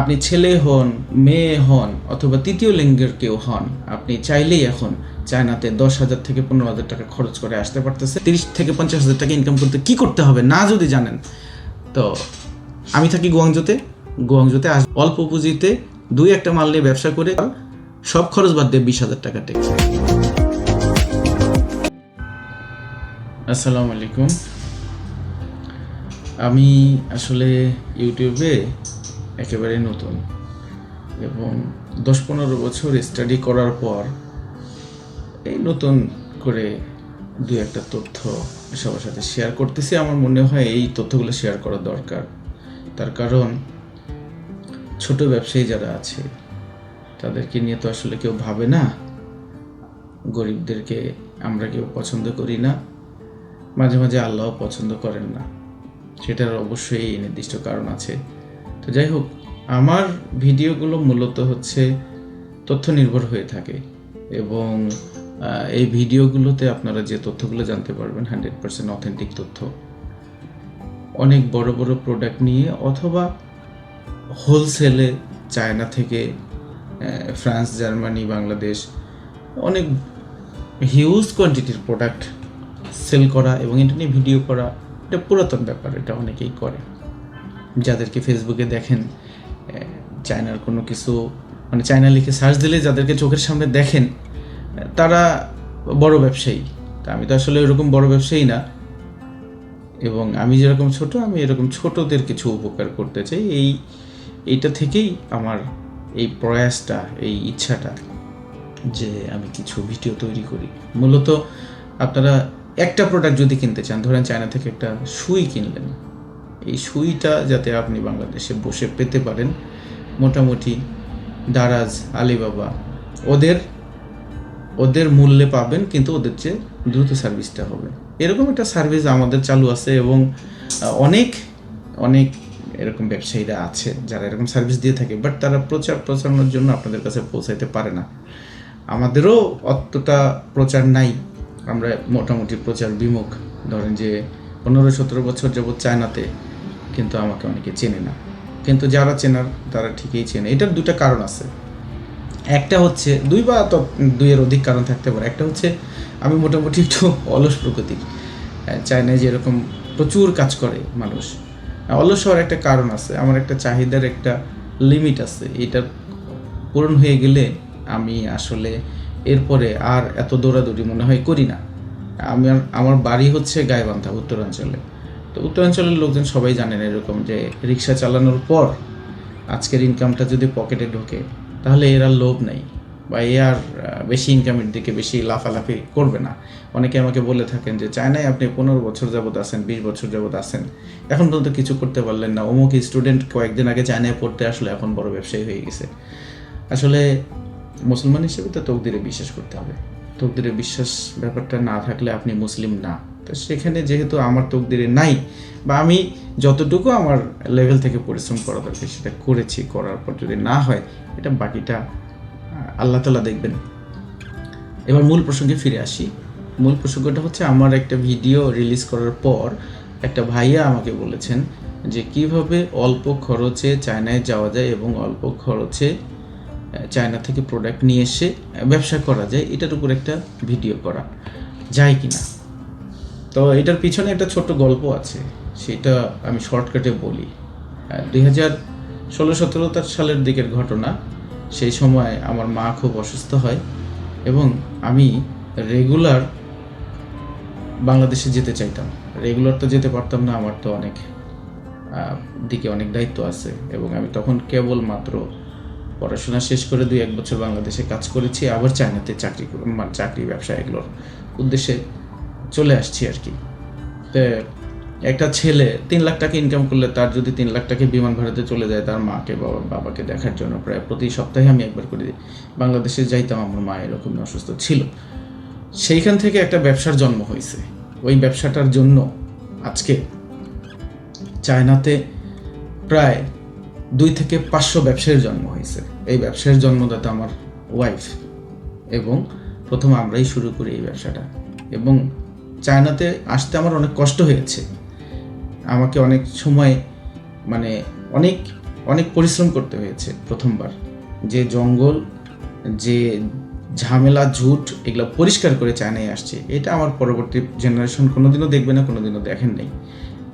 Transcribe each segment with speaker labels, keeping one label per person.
Speaker 1: আপনি ছেলে হন, মেয়ে হন, অথবা তৃতীয় লিঙ্গের কেউ হন, আপনি চাইলেই এখন চায়নাতে দশ হাজার থেকে পনেরো হাজার টাকা খরচ করে আসতে পারতেছে তিরিশ থেকে পঞ্চাশ হাজার টাকা ইনকাম করতে কি করতে হবে না যদি জানেন, তো আমি থাকি গুয়াংজোতে। গুয়াংজোতে আস অল্প পুঁজিতে দুই একটা মাল নিয়ে ব্যবসা করে সব খরচ বাদ দিয়ে বিশ হাজার টাকা টেকছে আসসালামু আলাইকুম। আমি আসলে ইউটিউবে একেবারে নতুন। এবং দশ পনেরো বছর স্টাডি করার পর এই নতুন করে দু একটা তথ্য সবার সাথে শেয়ার করতেছি। আমার মনে হয় এই তথ্যগুলো শেয়ার করা দরকার। তার কারণ ছোট ব্যবসায়ী যারা আছে, তাদেরকে নিয়ে তো আসলে কেউ ভাবে না। গরিবদেরকে আমরা কেউ পছন্দ করি না। মাঝে মাঝে আল্লাহ পছন্দ করেন না। সেটার অবশ্যই নির্দিষ্ট কারণ আছে। তো যাই হোক, আমার ভিডিওগুলো মূলত হচ্ছে তথ্য নির্ভর হয়ে থাকে এবং এই ভিডিওগুলোতে আপনারা যে তথ্যগুলো জানতে পারবেন হান্ড্রেড পার্সেন্ট অথেন্টিক তথ্য, অনেক বড় বড় প্রোডাক্ট নিয়ে অথবা হোলসেলে চায়না থেকে ফ্রান্স, জার্মানি, বাংলাদেশ, অনেক হিউজ কোয়ান্টিটির প্রোডাক্ট সেল করা এবং এটা নিয়ে ভিডিও করা, এটা পুরাতন ব্যাপার, এটা অনেকেই করে। যাদেরকে ফেসবুকে দেখেন চায়নার কোনো কিছু মানে চায়না লিখে সার্চ দিলে যাদেরকে চোখের সামনে দেখেন তারা বড় ব্যবসায়ী। তা আমি তো আসলে এরকম বড় ব্যবসায়ী না। এবং আমি যেরকম ছোট, আমি এরকম ছোটদের কিছু উপকার করতে চাই। এই, এইটা থেকেই আমার এই প্রয়াসটা, এই ইচ্ছাটা যে আমি কিছু ভিডিও তৈরি করি। মূলত আপনারা একটা প্রোডাক্ট যদি কিনতে চান, ধরেন চায়না থেকে একটা সুই কিনলেন। এই সুইটা যাতে আপনি বাংলাদেশে বসে পেতে পারেন, মোটামুটি দারাজ, আলিবাবা, ওদের ওদের মূল্যে পাবেন, কিন্তু ওদের চেয়ে দ্রুত সার্ভিসটা হবে। এরকম একটা সার্ভিস আমাদের চালু আছে এবং অনেক অনেক এরকম ব্যবসায়ীরা আছে যারা এরকম সার্ভিস দিয়ে থাকে, বাট তারা প্রচার প্রচারণার জন্য আপনাদের কাছে পৌঁছাইতে পারে না। আমাদেরও অতটা প্রচার নাই। আমরা মোটামুটি প্রচার বিমুখ। ধরেন যে পনেরো সতেরো বছর যাবৎ চায়নাতে কিন্তু আমাকে অনেকে চেনে না। কিন্তু যারা চেনার, তারা ঠিকই চেনে। এটার দুটা কারণ আছে। একটা হচ্ছে, দুই বা তত- দুইয়ের অধিক কারণ থাকতে পারে। একটা হচ্ছে, আমি মোটামুটি একটু অলস প্রকৃতির। চায়নায় যেরকম প্রচুর কাজ করে মানুষ। অলস হওয়ার একটা কারণ আছে। আমার একটা চাহিদার একটা লিমিট আছে। এটা পূরণ হয়ে গেলে আমি আসলে এরপরে আর এত দৌড়াদৌড়ি মনে হয় করি না। আমি আমার বাড়ি হচ্ছে গাইবান্ধা, উত্তরাঞ্চলে। তো উত্তরাঞ্চলের লোকজন সবাই জানেন এরকম যে রিক্সা চালানোর পর আজকের ইনকামটা যদি পকেটে ঢোকে, তাহলে এর আর লোভ নেই বা এ আর বেশি ইনকামের দিকে বেশি লাফালাফি করবে না। অনেকে আমাকে বলে থাকেন যে, চায়নায় আপনি পনেরো বছর যাবত আছেন, বিশ বছর যাবত আছেন। এখন পর্যন্ত কিছু করতে পারলেন না। অমুক স্টুডেন্ট কয়েকদিন আগে চায়নায় পড়তে আসলে, এখন বড় ব্যবসায়ী হয়ে গেছে। আসলে মুসলমান হিসেবে তো তকদিরে বিশ্বাস করতে হবে। তকদিরে বিশ্বাস ব্যাপারটা না থাকলে আপনি মুসলিম না। তো সেখানে যেহেতু আমার তকদিরে নাই বা আমি যতটুকু আমার লেভেল থেকে পরিশ্রম করা দরকার সেটা করেছি, করার পর যদি না হয়, এটা বাকিটা আল্লাহ তালা দেখবেন। এবার মূল প্রসঙ্গে ফিরে আসি। মূল প্রসঙ্গটা হচ্ছে আমার একটা ভিডিও রিলিজ করার পর একটা ভাইয়া আমাকে বলেছেন যে কীভাবে অল্প খরচে চায়নায় যাওয়া যায় এবং অল্প খরচে চায়না থেকে প্রোডাক্ট নিয়ে এসে ব্যবসা করা যায়, এটার উপর একটা ভিডিও করা যায় কি না তো এটার পিছনে একটা ছোট্ট গল্প আছে, সেটা আমি শর্টকাটে বলি। দুই হাজার ষোলো সতেরো সালের দিকের ঘটনা, সেই সময় আমার মা খুব অসুস্থ হয় এবং আমি রেগুলার বাংলাদেশে যেতে চাইতাম। রেগুলার তো যেতে পারতাম না, আমার তো অনেক দিকে অনেক দায়িত্ব আছে এবং আমি তখন কেবল মাত্র পড়াশোনা শেষ করে দুই এক বছর বাংলাদেশে কাজ করেছি, আবার চায়নাতে চাকরি করে মানে চাকরি, ব্যবসা এগুলোর উদ্দেশ্যে। চলে আসছি আর কি। তো একটা ছেলে তিন লাখ টাকা ইনকাম করলে তার যদি তিন লাখ টাকা বিমান ভাড়াতে চলে যায় তার মাকে, বাবা, বাবাকে দেখার জন্য প্রায় প্রতি সপ্তাহে আমি একবার করে বাংলাদেশে যাইতাম, আমার মা এরকম অসুস্থ ছিল। সেইখান থেকে একটা ব্যবসার জন্ম হয়েছে। ওই ব্যবসাটার জন্য আজকে চায়নাতে প্রায় দুই থেকে পাঁচশো ব্যবসায়ের জন্ম হয়েছে। এই ব্যবসায়ের জন্মদাতা আমার ওয়াইফ এবং প্রথম আমরাই শুরু করি এই ব্যবসাটা। এবং চায়নাতে আসতে আমার অনেক কষ্ট হয়েছে। আমাকে অনেক সময় মানে অনেক অনেক পরিশ্রম করতে হয়েছে প্রথমবার। যে জঙ্গল, যে ঝামেলা, ঝুট, এগুলো পরিষ্কার করে চায়নায় আসছে, এটা আমার পরবর্তী জেনারেশন কোনোদিনও দেখবে না, কোনোদিনও দেখেন নাই।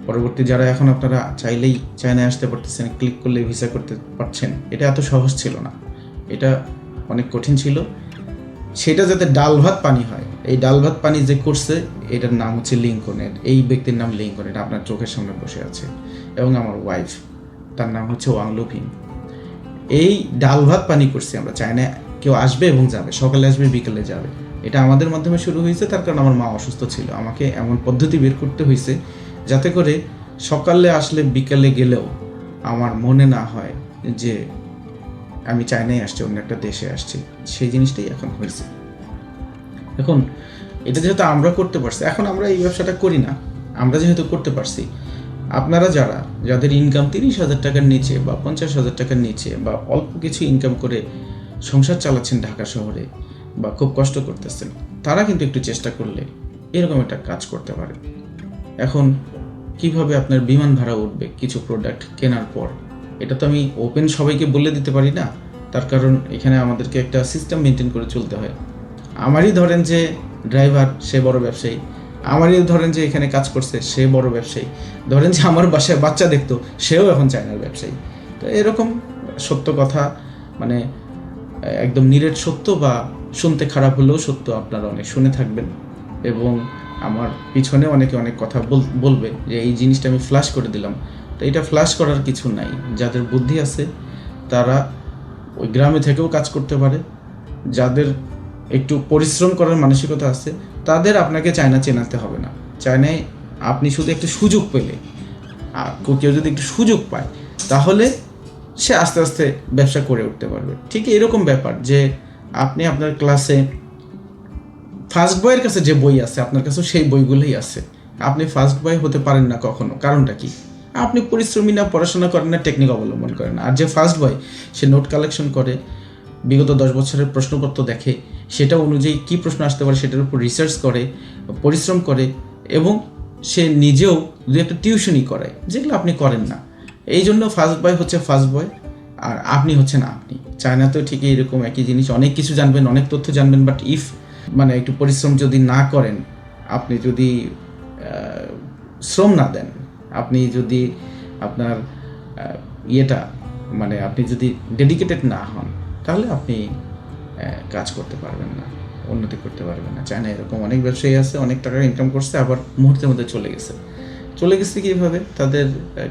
Speaker 1: পরবর্তী যারা এখন আপনারা চাইলেই চায়নায় আসতে পারতেছেন ক্লিক করলে ভিসা করতে পারছেন, এটা এত সহজ ছিল না। এটা অনেক কঠিন ছিল। সেটা যাতে ডাল ভাত পানি হয় এই ডাল ভাত পানি যে করছে, এটার নাম হচ্ছে লিঙ্কনের এই ব্যক্তির নাম লিঙ্কন, এটা আপনার চোখের সামনে বসে আছে। এবং আমার ওয়াইফ তার নাম হচ্ছে ওয়াং লুপিং এই ডাল ভাত পানি করছি আমরা চায়না কেউ আসবে এবং যাবে, সকালে আসবে, বিকেলে যাবে। এটা আমাদের মাধ্যমে শুরু হয়েছে, তার কারণ আমার মা অসুস্থ ছিল। আমাকে এমন পদ্ধতি বের করতে হয়েছে, যাতে করে সকালে আসলে বিকেলে গেলেও আমার মনে না হয় যে আমি চায়নায় আসছি, অন্য একটা দেশে আসছি। সেই জিনিসটাই এখন হয়েছে। এখন এটা যেহেতু আমরা করতে পারছি, এখন আমরা এই ব্যবসাটা করি না, আমরা যেহেতু করতে পারছি, আপনারা যারা, যাদের ইনকাম তিরিশ হাজার টাকার নিচে বা পঞ্চাশ হাজার টাকার নিচে বা অল্প কিছু ইনকাম করে সংসার চালাচ্ছেন ঢাকা শহরে বা খুব কষ্ট করতেছেন, তারা কিন্তু একটু চেষ্টা করলে এরকম একটা কাজ করতে পারে। এখন, কীভাবে আপনার বিমান ভাড়া উঠবে কিছু প্রোডাক্ট কেনার পর, এটা তো আমি ওপেন সবাইকে বলে দিতে পারি না, তার কারণ এখানে আমাদেরকে একটা সিস্টেম মেনটেন করে চলতে হয়। আমারই ধরেন যে ড্রাইভার সে বড় ব্যবসায়ী। আমারই ধরেন যে এখানে কাজ করছে, সে বড় ব্যবসায়ী। ধরেন যে আমার বাসায় বাচ্চা দেখতো, সেও এখন চায়নার ব্যবসায়ী। তো এরকম সত্য কথা মানে একদম নিরেট সত্য বা শুনতে খারাপ হলেও সত্য আপনারা অনেক শুনে থাকবেন। এবং আমার পিছনে অনেকে অনেক কথা বল- বলবে যে এই জিনিসটা আমি ফ্ল্যাশ করে দিলাম। তো এটা ফ্ল্যাশ করার কিছু নাই। যাদের বুদ্ধি আছে, তারা ওই গ্রামে থেকেও কাজ করতে পারে। যাদের একটু পরিশ্রম করার মানসিকতা আছে, তাদের আপনাকে চায়না চেনাতে হবে না। চায়নায় আপনি শুধু একটু সুযোগ পেলে। আর কেউ যদি একটু সুযোগ পায়, তাহলে সে আস্তে আস্তে ব্যবসা করে উঠতে পারবে। ঠিক এরকম ব্যাপার যে আপনি আপনার ক্লাসে ফার্স্ট বয়ের কাছে যে বই আছে, আপনার কাছে সেই বইগুলোই আছে। আপনি ফার্স্ট বয় হতে পারেন না কখনো। কারণটা কি? আপনি পরিশ্রমী না, পড়াশোনা করেন না টেকনিক অবলম্বন করেন আর যে ফার্স্ট বয় সে নোট কালেকশন করে, বিগত দশ বছরের প্রশ্নপত্র দেখে সেটা অনুযায়ী কি প্রশ্ন আসতে পারে সেটার উপর রিসার্চ করে, পরিশ্রম করে এবং সে নিজেও দু একটা টিউশনই করায় যেগুলো আপনি করেন না। এই জন্য ফার্স্ট বয় হচ্ছে ফার্স্ট বয় আর আপনি হচ্ছেন আপনি। চায়নাতেও ঠিকই এরকম একই জিনিস, অনেক কিছু জানবেন, অনেক তথ্য জানবেন বাট ইফ মানে একটু পরিশ্রম যদি না করেন, আপনি যদি শ্রম না দেন, আপনি যদি আপনার ইয়েটা মানে আপনি যদি ডেডিকেটেড না হন, তাহলে আপনি কাজ করতে পারবেন না, উন্নতি করতে পারবেন না। চায়না এরকম অনেক ব্যবসায়ী আছে, অনেক টাকা ইনকাম করছে, আবার মুহূর্তের মধ্যে চলে গেছে। চলে গেছে কীভাবে তাদের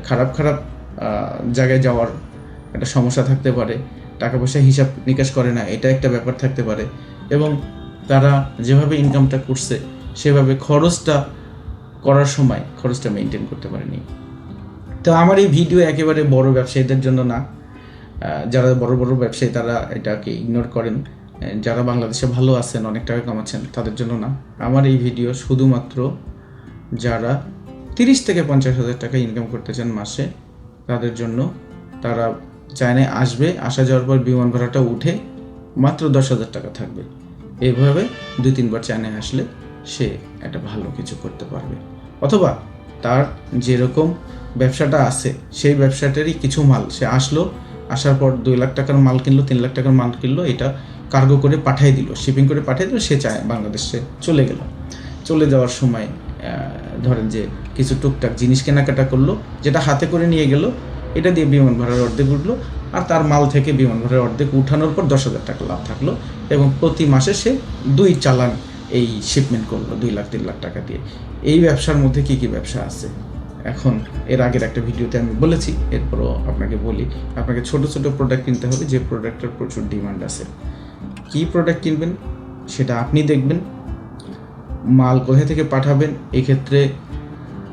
Speaker 1: খারাপ খারাপ জায়গায় যাওয়ার একটা সমস্যা থাকতে পারে, টাকা পয়সা হিসাব নিকাশ করে না, এটা একটা ব্যাপার থাকতে পারে। এবং তারা যেভাবে ইনকামটা করছে, সেভাবে খরচটা করার সময় খরচটা মেনটেন করতে পারেনি। তো আমার এই ভিডিও একেবারে বড় ব্যবসায়ীদের জন্য না যারা বড় বড় ব্যবসায়ী তারা এটাকে ইগনোর করেন। যারা বাংলাদেশে ভালো আছেন, অনেক টাকা কামাচ্ছেন, তাদের জন্য না। আমার এই ভিডিও শুধুমাত্র যারা তিরিশ থেকে পঞ্চাশ হাজার টাকা ইনকাম করতে চান মাসে, তাদের জন্য তারা চায়নায় আসবে, আসা যাওয়ার পর বিমান ভাড়াটা উঠে মাত্র দশ হাজার টাকা থাকবে। এইভাবে দুই তিনবার চায়নায় আসলে সে একটা ভালো কিছু করতে পারবে। অথবা তার যেরকম ব্যবসাটা আছে, সেই ব্যবসাটারই কিছু মাল সে আসলো, আসার পর দুই লাখ টাকার মাল কিনলো, তিন লাখ টাকার মাল কিনলো, এটা কার্গো করে পাঠিয়ে দিল শিপিং করে পাঠিয়ে দিল, সে চায় বাংলাদেশে চলে গেল। চলে যাওয়ার সময় ধরেন যে কিছু টুকটাক জিনিস কেনাকাটা করল, যেটা হাতে করে নিয়ে গেল, এটা দিয়ে বিমান ভাড়ার অর্ধেক উঠল, আর তার মাল থেকে বিমান ভাড়ার অর্ধেক উঠানোর পর দশ হাজার টাকা লাভ থাকল, এবং প্রতি মাসে সে দুই চালান এই শিপমেন্ট করল, দুই লাখ, তিন লাখ টাকা দিয়ে। এই ব্যবসার মধ্যে কি কি ব্যবসা আছে? এখন এর আগের একটা ভিডিওতে আমি বলেছি, এরপরও আপনাকে বলি, আপনাকে ছোট ছোট প্রোডাক্ট কিনতে হবে, যে প্রোডাক্টের প্রচুর ডিমান্ড আছে। কি প্রোডাক্ট কিনবেন, সেটা আপনি দেখবেন, মাল কোথা থেকে পাঠাবেন, এক্ষেত্রে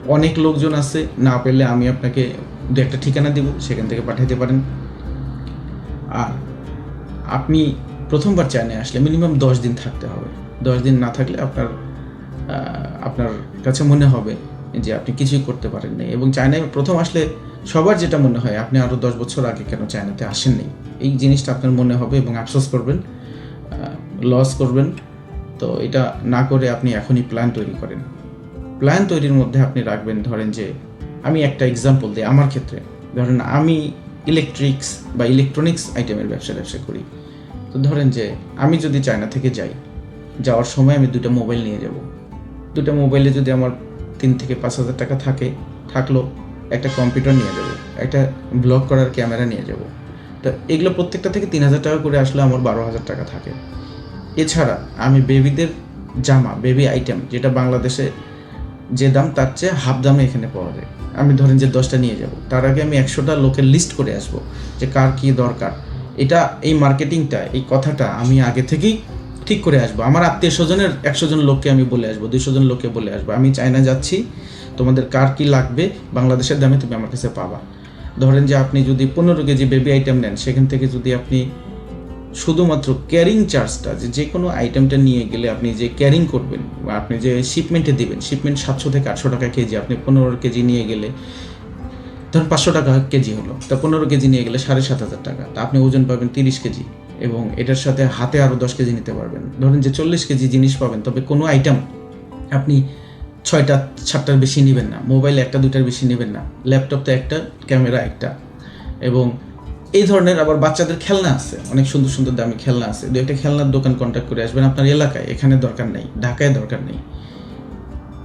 Speaker 1: অনেক লোকজন আছে, না পেলে আমি আপনাকে দু একটা ঠিকানা দিব, সেখান থেকে পাঠাতে পারেন। আর আপনি প্রথমবার চায়নায় আসলে মিনিমাম দশ দিন থাকতে হবে। দশ দিন না থাকলে আপনার আপনার কাছে মনে হবে যে আপনি কিছুই করতে পারেন নাই। এবং চায়নায় প্রথম আসলে সবার যেটা মনে হয়, আপনি আরও দশ বছর আগে কেন চায়নাতে আসেননি? এই জিনিসটা আপনার মনে হবে এবং আফসোস করবেন। লস করবেন। তো এটা না করে আপনি এখনই প্ল্যান তৈরি করেন। প্ল্যান তৈরির মধ্যে আপনি রাখবেন, ধরেন যে আমি একটা এক্সাম্পল দিই আমার ক্ষেত্রে। ধরেন আমি ইলেকট্রিক্স বা ইলেকট্রনিক্স আইটেমের ব্যবসা ব্যবসা করি। তো ধরেন যে আমি যদি চায়না থেকে যাই, যাওয়ার সময় আমি দুটো মোবাইল নিয়ে যাব। দুটো মোবাইলে যদি আমার তিন থেকে পাঁচ হাজার টাকা থাকে, থাকল, একটা কম্পিউটার নিয়ে যাব, একটা ব্লগ করার ক্যামেরা নিয়ে যাব। তো এগুলো প্রত্যেকটা থেকে তিন হাজার টাকা করে আসলে আমার বারো হাজার টাকা থাকে। এছাড়া আমি বেবিদের জামা, বেবি আইটেম যেটা বাংলাদেশে যে দাম, তার চেয়ে হাফ দামে এখানে পাওয়া যায়। আমি ধরেন যে দশটা নিয়ে যাব, তার আগে আমি একশোটা লোকের লিস্ট করে আসব যে কার কী দরকার। এটা এই মার্কেটিংটা এই কথাটা আমি আগে থেকেই ঠিক করে আসব। আমার আত্মীয় স্বজনের একশো জন লোককে আমি বলে আসব দুশো জন লোককে বলে আসব। আমি চায়না যাচ্ছি, তোমাদের কার কি লাগবে, বাংলাদেশের দামে তুমি আমার কাছে পাবা। ধরেন যে আপনি যদি পনেরো কেজি বেবি আইটেম নেন, সেখান থেকে যদি আপনি শুধুমাত্র ক্যারিং চার্জটা যে যে কোনো আইটেমটা নিয়ে গেলে আপনি যে ক্যারিং করবেন, বা আপনি যে শিপমেন্টে দিবেন শিপমেন্ট সাতশো থেকে আটশো টাকা কেজি, আপনি পনেরো কেজি নিয়ে গেলে, ধরুন পাঁচশো টাকা কেজি হলো, তা পনেরো কেজি নিয়ে গেলে সাড়ে সাত হাজার টাকা, তা আপনি ওজন পাবেন তিরিশ কেজি, এবং এটার সাথে হাতে আরও দশ কেজি নিতে পারবেন। ধরেন যে চল্লিশ কেজি জিনিস পাবেন, তবে কোনো আইটেম আপনি ছয়টা, সাতটার বেশি নেবেন না মোবাইল একটা দুটার বেশি নেবেন না ল্যাপটপতে একটা ক্যামেরা একটা, এবং এই ধরনের আবার বাচ্চাদের খেলনা আছে। অনেক সুন্দর সুন্দর দামি খেলনা আছে। দু একটা খেলনার দোকান কন্ট্যাক্ট করে আসবেন আপনার এলাকায়। এখানে দরকার নেই, ঢাকায় দরকার নেই।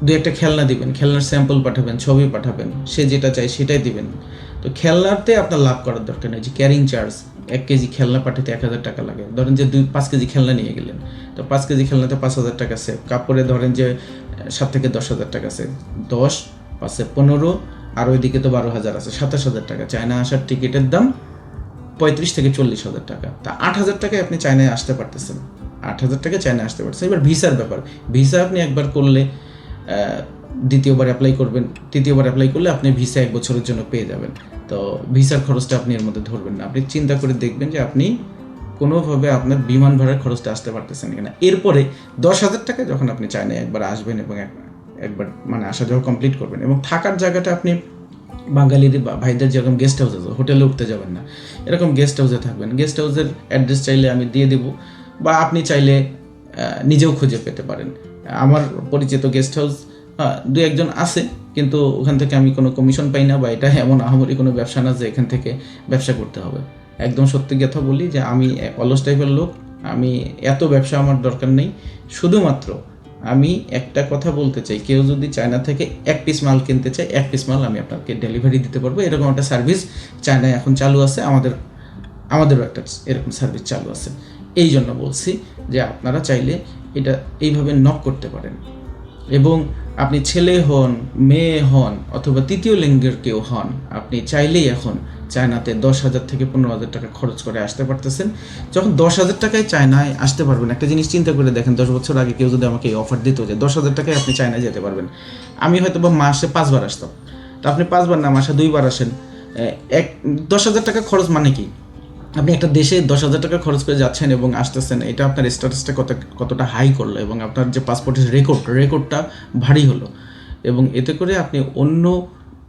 Speaker 1: দু একটা খেলনা দিবেন, খেলনার স্যাম্পল পাঠাবেন, ছবি পাঠাবেন, সে যেটা চায় সেটাই দিবেন। তো খেলনাতে আপনার লাভ করার দরকার নেই। যে ক্যারিং চার্জ এক কেজি খেলনা পাঠাতে এক হাজার টাকা লাগে। ধরেন যে দুই, পাঁচ কেজি খেলনা নিয়ে গেলেন। তো পাঁচ কেজি খেলনাতে পাঁচ হাজার টাকা সেভ কাপড়ে ধরেন যে সাত থেকে দশ হাজার টাকা সেভ দশ, পাঁচে পনেরো, আর ওইদিকে তো বারো হাজার আছে, সাতাশ হাজার টাকা। চায়না আসার টিকিটের দাম পঁয়ত্রিশ থেকে চল্লিশ হাজার টাকা। তা আট হাজার টাকায় আপনি চায়নায় আসতে পারতেছেন। আট হাজার টাকায় চায়নায় আসতে পারতেছেন। এবার ভিসার ব্যাপার। ভিসা আপনি একবার করলে দ্বিতীয়বার অ্যাপ্লাই করবেন। তৃতীয়বার অ্যাপ্লাই করলে আপনি ভিসা এক বছরের জন্য পেয়ে যাবেন। তো ভিসার খরচটা আপনি এর মধ্যে ধরবেন না। আপনি চিন্তা করে দেখবেন যে আপনি কোনোভাবে আপনার বিমান ভাড়ার খরচটা আসতে পারতেছেন কিনা। এরপরে দশ হাজার টাকা যখন আপনি চায়নায় একবার আসবেন এবং একবার মানে আসা যাওয়া কমপ্লিট করবেন এবং থাকার জায়গাটা আপনি বাঙালির ভাইদের যেরকম গেস্ট হাউস হোটেলে উঠতে যাবেন না। এরকম গেস্ট হাউসে থাকবেন। গেস্ট হাউসের অ্যাড্রেস চাইলে আমি দিয়ে দেবো বা আপনি চাইলে নিজেও খুঁজে পেতে পারেন। আমার পরিচিত গেস্ট হাউস দু একজন আছে, কিন্তু ওখান থেকে আমি কোনো কমিশন পাই না বা এটা এমন আহামরি কোনো ব্যবসা না যে এখান থেকে ব্যবসা করতে হবে। একদম সত্যি কথা বলি যে আমি অলস টাইপের লোক, আমি এত ব্যবসা আমার দরকার নেই। শুধুমাত্র আমি একটা কথা বলতে চাই। কেউ যদি চায়না থেকে এক পিস মাল কিনতে চায়, এক পিস মাল আমি আপনাকে ডেলিভারি দিতে পারব। এরকম একটা সার্ভিস চায়নায় এখন চালু আছে, আমাদের, আমাদেরও একটা এরকম সার্ভিস চালু আছে। এই জন্য বলছি যে আপনারা চাইলে এটা এইভাবে নক করতে পারেন। এবং আপনি ছেলে হন, মেয়ে হন, অথবা তৃতীয় লিঙ্গের কেউ হন, আপনি চাইলেই এখন চায়নাতে দশ হাজার থেকে পনেরো হাজার টাকা খরচ করে আসতে পারতেছেন। যখন দশ হাজার টাকায় চায়নায় আসতে পারবেন, একটা জিনিস চিন্তা করে দেখেন, দশ বছর আগে কেউ যদি আমাকে এই অফার দিত যে দশ হাজার টাকায় আপনি চায়নায় যেতে পারবেন। আমি হয়তো বা মাসে পাঁচবার আসতাম। তো আপনি পাঁচবার না, মাসে দুইবার আসেন। এক, দশ হাজার টাকা খরচ মানে কি? আপনি একটা দেশে দশ হাজার টাকা খরচ করে যাচ্ছেন এবং আসতেছেন, এটা আপনার স্ট্যাটাসটা কত, কতটা হাই করল এবং আপনার যে পাসপোর্টের রেকর্ড রেকর্ডটা ভারী হলো। এবং এতে করে আপনি অন্য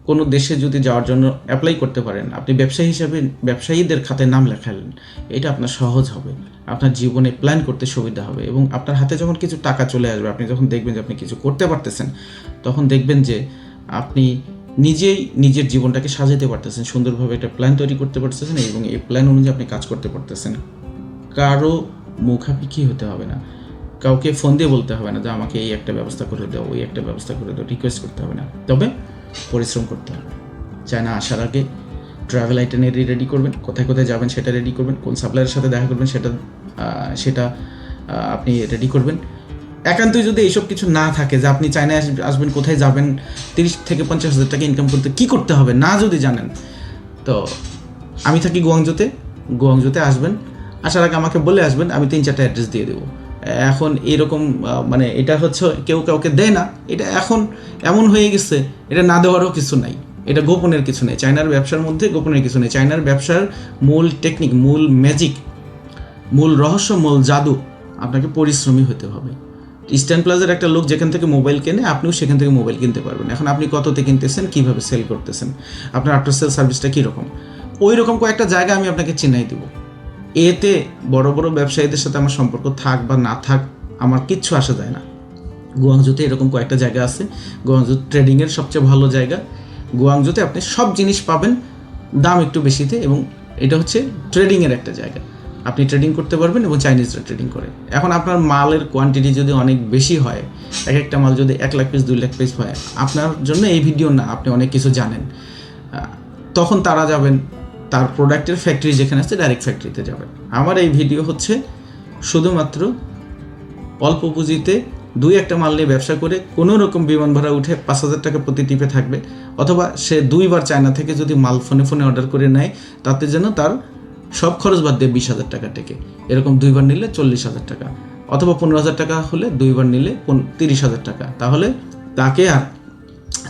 Speaker 1: কোনো দেশে যদি যাওয়ার জন্য অ্যাপ্লাই করতে পারেন, আপনি ব্যবসায়ী হিসাবে, ব্যবসায়ীদের খাতে নাম লেখালেন, এটা আপনার সহজ হবে। আপনার জীবনে প্ল্যান করতে সুবিধা হবে এবং আপনার হাতে যখন কিছু টাকা চলে আসবে, আপনি যখন দেখবেন যে আপনি কিছু করতে পারতেছেন, তখন দেখবেন যে আপনি নিজেই নিজের জীবনটাকে সাজাতে পারতেছেন, সুন্দরভাবে একটা প্ল্যান তৈরি করতে পারতেছেন এবং এই প্ল্যান অনুযায়ী আপনি কাজ করতে পারতেছেন। কারও মুখাপিখি হতে হবে না। কাউকে ফোন দিয়ে বলতে হবে না যে, আমাকে এই একটা ব্যবস্থা করে দাও, ওই একটা ব্যবস্থা করে দাও। রিকোয়েস্ট করতে হবে না। তবে পরিশ্রম করতে হবে। চায়না আসার আগে ট্রাভেল আইটেনারি রেডি করবেন, কোথায় কোথায় যাবেন সেটা রেডি করবেন, কোন সাপ্লায়ারের সাথে দেখা করবেন সেটা সেটা আপনি রেডি করবেন। একান্তই যদি এইসব কিছু না থাকে যে আপনি চায়নায় আসবেন, কোথায় যাবেন, তিরিশ থেকে পঞ্চাশ হাজার টাকা ইনকাম করতে কি করতে হবে না যদি জানেন? তো আমি থাকি গুয়াংজোতে গুয়াংজোতে আসবেন, আসার আগে আমাকে বলে আসবেন, আমি তিন চারটা অ্যাড্রেস দিয়ে দেবো। এখন এরকম মানে এটা হচ্ছে কেউ কাউকে দেয় না, এটা এখন এমন হয়ে গেছে, এটা না দেওয়ারও কিছু নাই, এটা গোপনের কিছু নেই, চায়নার ব্যবসার মধ্যে গোপনের কিছু নেই, চায়নার ব্যবসার মূল টেকনিক মূল ম্যাজিক মূল রহস্য, মূল জাদু, আপনাকে পরিশ্রমী হতে হবে। ইস্টার্ন প্লাজার একটা লোক যেখান থেকে মোবাইল কেনে, আপনিও সেখান থেকে মোবাইল কিনতে পারবেন। এখন আপনি কততে কিনতেছেন, কীভাবে সেল করতেছেন, আপনার আফটার সেল সার্ভিসটা কীরকম? ওই রকম কয়েকটা জায়গা আমি আপনাকে চিনাই দিব। এতে বড় বড় ব্যবসায়ীদের সাথে আমার সম্পর্ক থাক বা না থাক, আমার কিচ্ছু আসা যায় না। গুয়াংজুতে এরকম কয়েকটা জায়গা আছে। গুয়াংজু ট্রেডিংয়ের সবচেয়ে ভালো জায়গা। গুয়াংজুতে আপনি সব জিনিস পাবেন, দাম একটু বেশিতে এবং এটা হচ্ছে ট্রেডিংয়ের একটা জায়গা। আপনি ট্রেডিং করতে পারবেন এবং চাইনিজরা ট্রেডিং করে। এখন আপনার মালের কোয়ান্টিটি যদি অনেক বেশি হয়, এক একটা মাল যদি এক লাখ পিস দুই লাখ পিস হয়, আপনার জন্য এই ভিডিও না, আপনি অনেক কিছু জানেন। তখন তারা যাবেন, তার প্রোডাক্টের ফ্যাক্টরি যেখানে আছে ডাইরেক্ট ফ্যাক্টরিতে যাবেন। আমার এই ভিডিও হচ্ছে শুধুমাত্র অল্প পুঁজিতে দুই একটা মাল নিয়ে ব্যবসা করে কোনো রকম বিমান ভাড়া উঠে পাঁচ হাজার টাকা প্রতি টিপে থাকবে, অথবা সে দুইবার চায়না থেকে যদি মাল ফোনে ফোনে অর্ডার করে নেয়, তাতে যেন তার সব খরচ বাদ দিয়ে বিশ হাজার টাকা টেকে। এরকম দুইবার নিলে চল্লিশ হাজার টাকা। অথবা পনেরো হাজার টাকা হলে দুইবার নিলে তিরিশ হাজার টাকা। তাহলে তাকে আর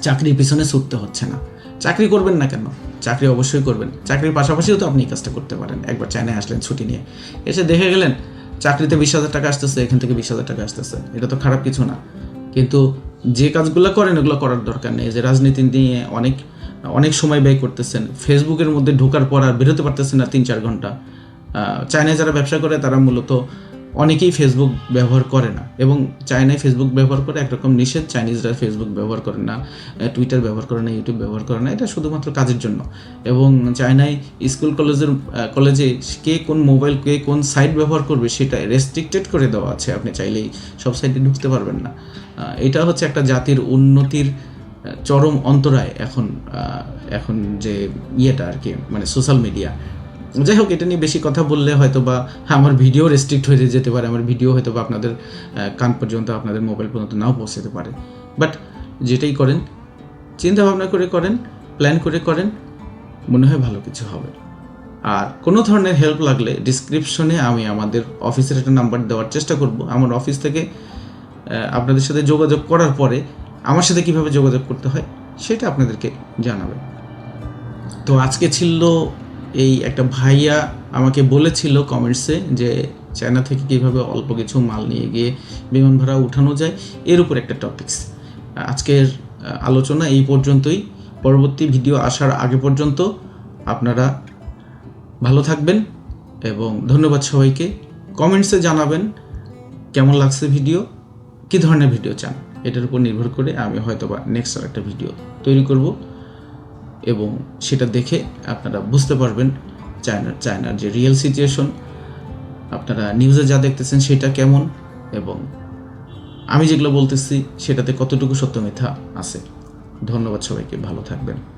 Speaker 1: চাকরির পিছনে ছুটতে হচ্ছে না। চাকরি করবেন না কেন? চাকরি অবশ্যই করবেন। চাকরির পাশাপাশিও তো আপনি এই কাজটা করতে পারেন। একবার চায়নায় আসলেন ছুটি নিয়ে। এসে দেখে গেলেন, চাকরিতে বিশ হাজার টাকা আসতেছে, এখান থেকে বিশ হাজার টাকা আসতেছে। এটা তো খারাপ কিছু না। কিন্তু যে কাজগুলো করেন, ওগুলো করার দরকার নেই। যে রাজনীতি নিয়ে অনেক অনেক সময় ব্যয় করতেছেন। ফেসবুকের মধ্যে ঢোকার পর আর বেরোতে পারতেছেন না তিন চার ঘণ্টা চায়নায় যারা ব্যবসা করে, তারা মূলত অনেকেই ফেসবুক ব্যবহার করে না এবং চায়নায় ফেসবুক ব্যবহার করে একরকম নিষেধ চাইনিজরা ফেসবুক ব্যবহার করে না টুইটার ব্যবহার করে না ইউটিউব ব্যবহার করে না, এটা শুধুমাত্র কাজের জন্য। এবং চায়নায় স্কুল কলেজের কলেজে কে কোন মোবাইল কে কোন সাইট ব্যবহার করবে, সেটা রেস্ট্রিক্টেড করে দেওয়া আছে। আপনি চাইলেই সব সাইটে ঢুকতে পারবেন না। এটা হচ্ছে একটা জাতির উন্নতির চরম অন্তরায় এখন এখন যে ইয়েটা আর কি মানে সোশ্যাল মিডিয়া যাই হোক এটা নিয়ে বেশি কথা বললে হয়তো বা হ্যাঁ, আমার ভিডিও রেস্ট্রিক্ট হয়ে যেতে পারে আমার ভিডিও হয়তো বা আপনাদের কান পর্যন্ত আপনাদের মোবাইল পর্যন্ত নাও পৌঁছাতে পারে। বাট যেটাই করেন চিন্তা ভাবনা করে করেন প্ল্যান করে করেন মনে হয় ভালো কিছু হবে। আর কোনো ধরনের হেল্প লাগলে ডিসক্রিপশনে আমি আমাদের অফিসের একটা নাম্বার দেওয়ার চেষ্টা করব। আমার অফিস থেকে আপনাদের সাথে যোগাযোগ করার পরে আমার সাথে কীভাবে যোগাযোগ করতে হয় সেটা আপনাদেরকে জানাবে তো আজকে ছিল এই একটা ভাইয়া আমাকে বলেছিল কমেন্টসে যে চায়না থেকে কীভাবে অল্প কিছু মাল নিয়ে গিয়ে বিমান ভাড়া উঠানো যায়, এর উপর একটা টপিকস আজকের আলোচনা এই পর্যন্তই। পরবর্তী ভিডিও আসার আগে পর্যন্ত আপনারা ভালো থাকবেন এবং ধন্যবাদ সবাইকে। কমেন্টসে জানাবেন কেমন লাগছে ভিডিও কী ধরনের ভিডিও চান? এটার উপর নির্ভর করে আমি হয়তো বা নেক্সট আর একটা ভিডিও তৈরি করব এবং সেটা দেখে আপনারা বুঝতে পারবেন চায়নার চায়নার যে রিয়েল সিচুয়েশন আপনারা নিউজে যা দেখতেছেন সেটা কেমন এবং আমি যেগুলো বলতেছি সেটাতে কতটুকু সত্য মিথ্যা আছে। ধন্যবাদ সবাইকে, ভালো থাকবেন।